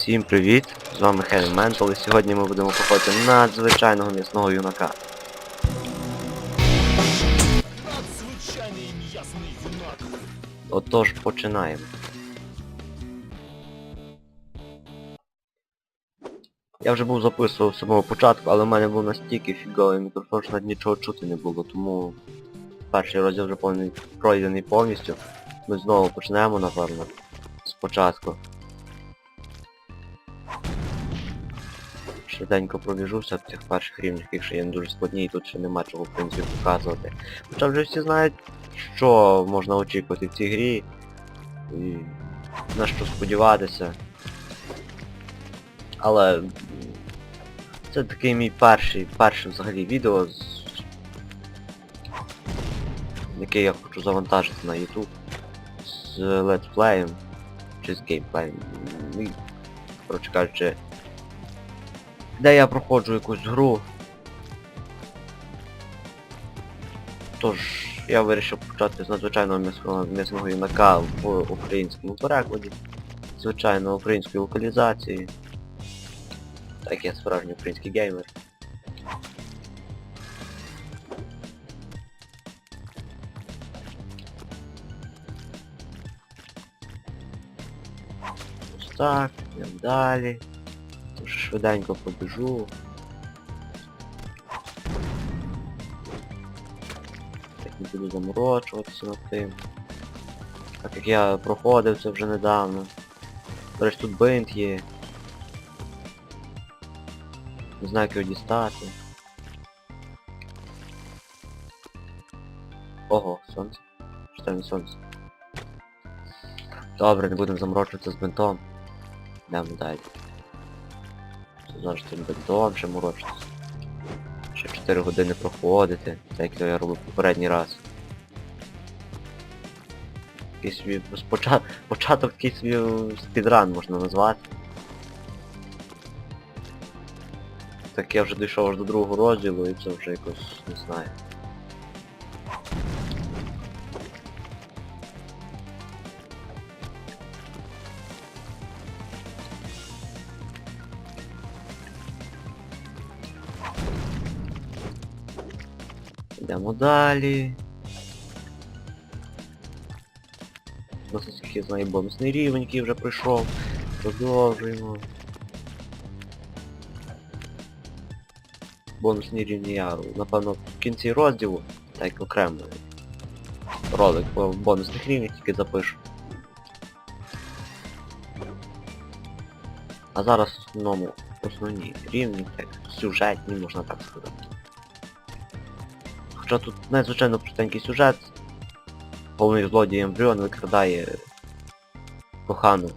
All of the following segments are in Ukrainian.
Всім привіт! З вами Heavy Mental і сьогодні ми будемо проходити надзвичайного м'ясного юнака. Отож, починаємо. Я вже був записував з самого початку, але в мене був настільки фіговий мікрофон, що навіть нічого чути не було, тому перший розділ вже пройдений повністю. Ми знову почнемо, напевно, спочатку. Швиденько пробіжуся в цих перших рівнях, якщо є не дуже складні, і тут ще нема чого в принципі показувати. Хоча вже всі знають, що можна очікувати в цій грі і на що сподіватися. Але це такий мій перший, перше взагалі відео, з... яке я хочу завантажити на YouTube з летсплеєм чи з геймплеєм. Ну, і, Коротше кажучи, де я проходжу якусь гру. Тож я вирішив почати з надзвичайного м'ясного, м'ясного юнака в українському перекладі, звичайно української локалізації. Так я справжній український геймер. Ось так, йдемо далі. Швиденько побіжу. Так не буду заморочуватися над тим. Так як я проходив це вже недавно. До тут бинт є. Не знаю, його дістати. Ого, сонце. Що не сонце? Добре, не будемо заморочуватися з бинтом. Йдемо далі. Це завжди цим бинтом ще морочитися. Ще 4 години проходити, так як я робив попередній раз. Такий собі спочатку початок такий собі спідран можна назвати. Так я вже дійшов аж до другого розділу і це вже якось не знаю. Йдемо далі. У нас, наскільки я знаю, бонусний рівень, який вже пройшов. Продовжуємо. Бонусні рівні я, напевно, в кінці розділу, так як окремо ролик по бонусних рівнях тільки запишу. А зараз в основному основні рівні, так, сюжетні, можна так сказати. Хоча тут надзвичайно простенький сюжет. Головний злодій ембріон викрадає кохану.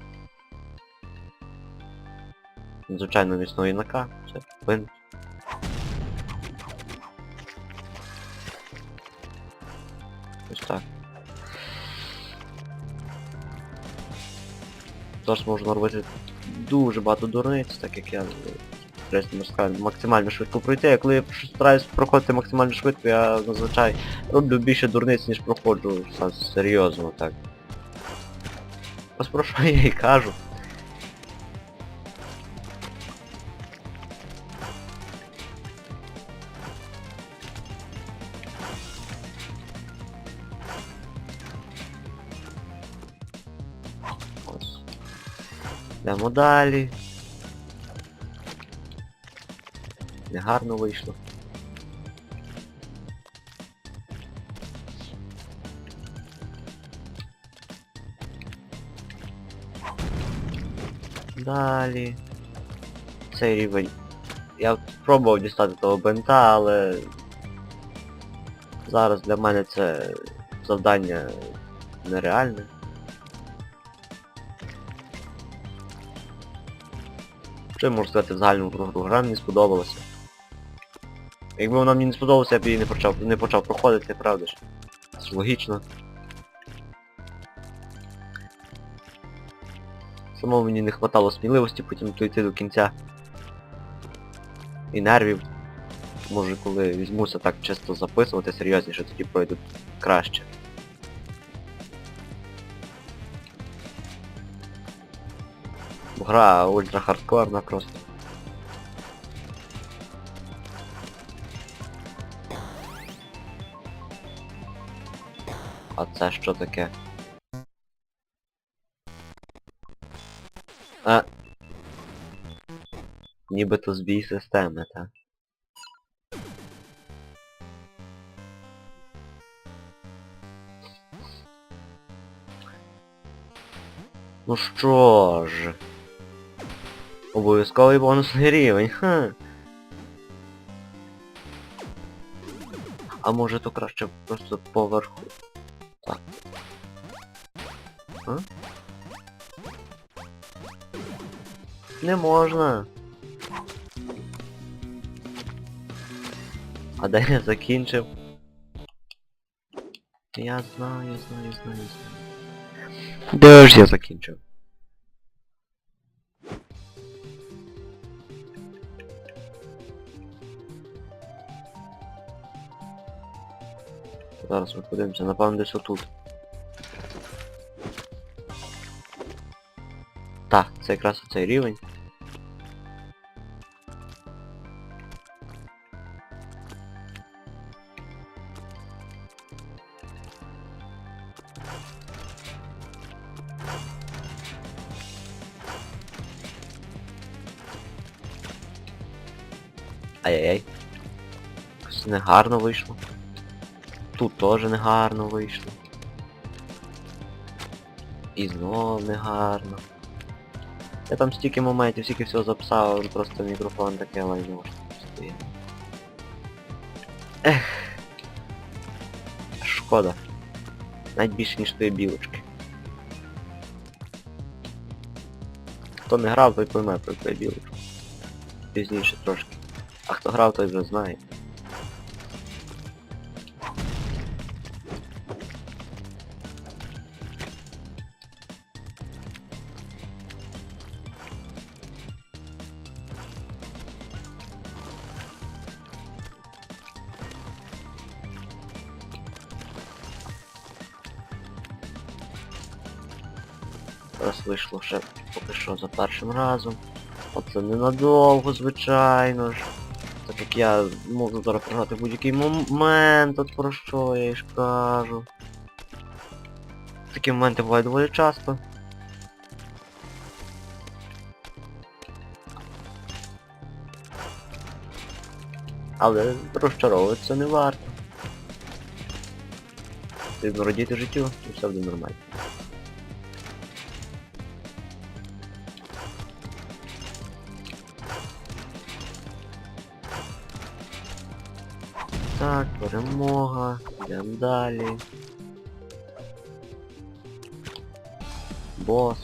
Звичайно міцного юнака, це бин. Ось так. Зараз можна робити дуже багато дурниць, так як я сказати, максимально швидко пройти. А коли я стараюсь проходити максимально швидко, я зазвичай роблю більше дурниць, ніж проходжу серйозно так. Ось про що я і кажу. Ось. Йдемо далі. Негарно вийшло. Далі. Цей рівень. Я спробував дістати того бента, але зараз для мене це завдання нереальне. Що я можу сказати в загальному про гру? Гра мені сподобалася. Якби вона мені не сподобалася, я б її не почав, не почав проходити, правда ж? Це логічно. Самому мені не хватало сміливості потім дойти до кінця. І нервів. Може коли візьмуся так чисто записувати серйозніше, тоді пройду краще. Гра ультра хардкорна просто. А це що таке? А. Нібито збій системи, так? Ну що ж. Обов'язковий бонусний рівень, ха. А може то краще просто поверху. А? Не можна. А де я закінчив? Я знаю, знаю, знаю, знаю. Де ж я закінчив? Зараз ми подивимося, напевно десь отут. Так, це якраз оцей рівень. Ай-яй-яй. Якось негарно вийшло. Тут теж негарно вийшло. І знов негарно. Я там стільки моментів, стільки всього записав, просто мікрофон таке лайно стоїть. Ех. Шкода. Навіть більше ніж тої білочки. Хто не грав, той пойме про твою білочку. Пізніше трошки. А хто грав, той вже знає. Зараз вийшло ще поки що за першим разом. Оце ненадовго, звичайно ж. Так як я можу зараз програти будь-який момент, от про що я ж кажу. Такі моменти бувають доволі часто. Але розчаровуватися не варто. Потрібно радіти життю, і все буде нормально. Так, перемога. Йдемо далі. Бос.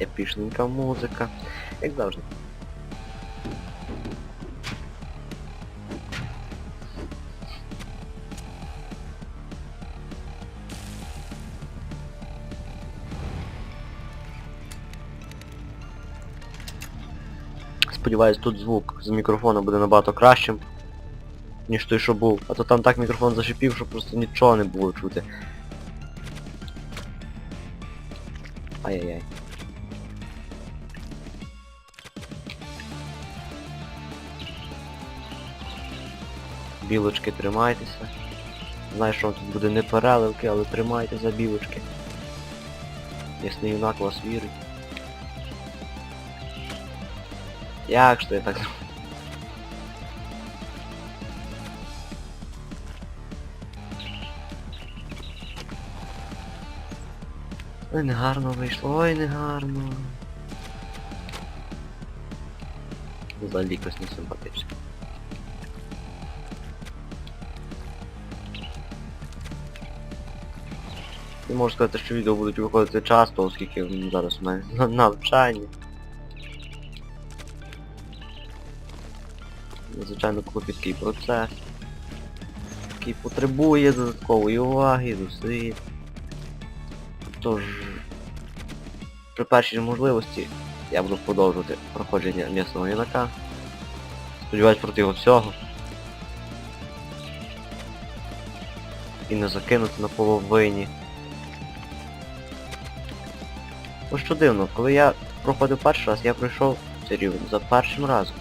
Епішненька музика. Як завжди. Сподіваюсь, тут звук з мікрофона буде набагато кращим, ніж той, що був. А то там так мікрофон зашипів, що просто нічого не було чути. Ай-яй-яй. Білочки, тримайтеся. Знаю, що тут буде не переливки, але за білочки. Ясний юнак вас вірить. Як ж то я так? Ой, не гарно вийшло, ой, не гарно. Взагалі якось не симпатично. Не можу сказати, що відео будуть виходити часто, оскільки зараз у мене на- навчання. Звичайно, клопіткий процес, який потребує додаткової уваги, зусиль. Тож, при першій можливості я буду продовжувати проходження м'ясного юнака. Сподіваюсь проти його всього. І не закинути на половині. Ось що дивно, коли я проходив перший раз, я пройшов цей рівень за першим разом.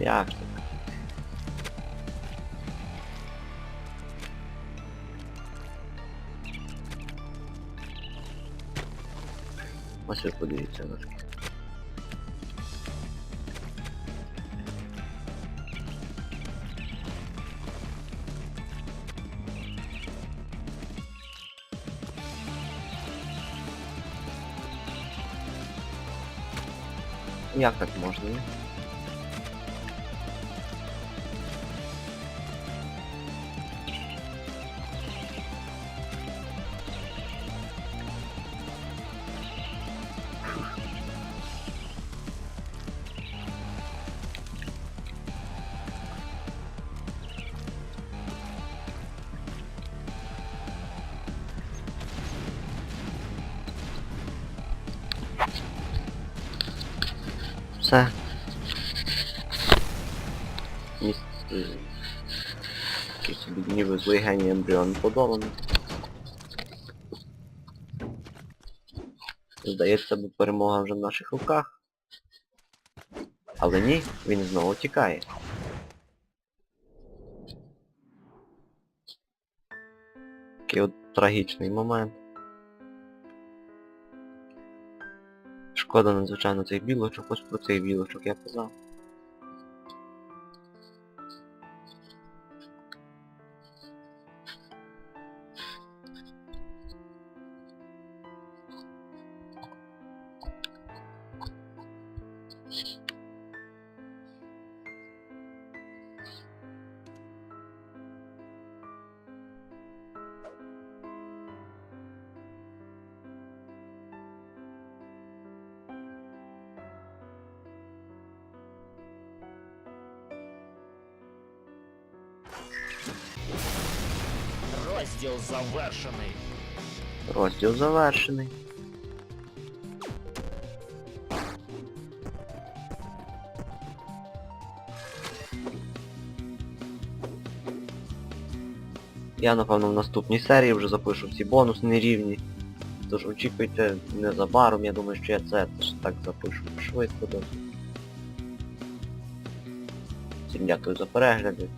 Як? Ось ви подивіться на таке. Як так можна? Е, Такий собі ніби злий геній ембріон подоланий. Здається, бо перемога вже в наших руках. Але ні, він знову тікає. Такий от трагічний момент. Шкода надзвичайно цих білочок, ось про цих білочок я казав. Розділ завершений. Розділ завершений. Я напевно в наступній серії вже запишу всі бонусні рівні. Тож очікуйте незабаром, я думаю, що я це теж так запишу швидко. Всім дякую за перегляди.